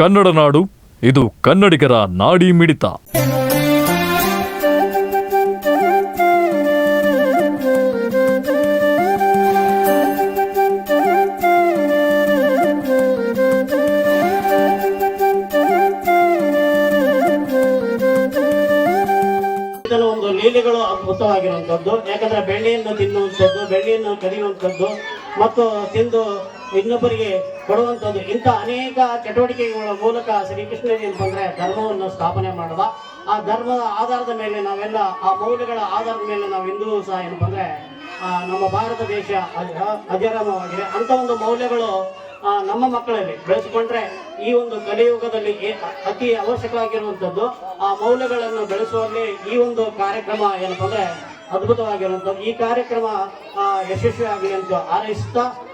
ಕನ್ನಡ ನಾಡು, ಇದು ಕನ್ನಡಿಗರ ನಾಡಿ ಮಿಡಿತ. ಒಂದು ಲೀಲೆಗಳು ಅದ್ಭುತವಾಗಿರುವಂಥದ್ದು. ಯಾಕಂದ್ರೆ ಬೆಳ್ಳಿಯನ್ನು ತಿನ್ನುವಂಥದ್ದು ಬೆಳ್ಳಿಯನ್ನು ಕರೆಯುವಂಥದ್ದು ಮತ್ತು ತಿಂದು ಇನ್ನೊಬ್ಬರಿಗೆ ಕೊಡುವಂಥದ್ದು. ಇಂಥ ಅನೇಕ ಚಟುವಟಿಕೆಗಳ ಮೂಲಕ ಶ್ರೀಕೃಷ್ಣನಿಗೆ ಬಂದರೆ ಧರ್ಮವನ್ನು ಸ್ಥಾಪನೆ ಮಾಡುವ. ಆ ಧರ್ಮದ ಆಧಾರದ ಮೇಲೆ ನಾವೆಲ್ಲ ಆ ಮೌಲ್ಯಗಳ ಆಧಾರದ ಮೇಲೆ ನಾವು ಇಂದು ಸಹ ಏನಪ್ಪ ನಮ್ಮ ಭಾರತ ದೇಶ ಅಜ- ಅಜರಾಮವಾಗಿದೆ ಅಂತ ಒಂದು ಮೌಲ್ಯಗಳು ನಮ್ಮ ಮಕ್ಕಳಲ್ಲಿ ಬೆಳೆಸಿಕೊಂಡ್ರೆ ಈ ಒಂದು ಕಲಿಯುಗದಲ್ಲಿ ಅತಿ ಅವಶ್ಯಕವಾಗಿರುವಂಥದ್ದು. ಆ ಮೌಲ್ಯಗಳನ್ನು ಬೆಳೆಸುವಲ್ಲಿ ಈ ಒಂದು ಕಾರ್ಯಕ್ರಮ ಏನಪ್ಪ ಅಂದರೆ ಅದ್ಭುತವಾಗಿರುವಂಥದ್ದು. ಈ ಕಾರ್ಯಕ್ರಮ ಯಶಸ್ವಿಯಾಗಲಿ ಅಂತ ಹಾರೈಸ್ತಾ ಆ,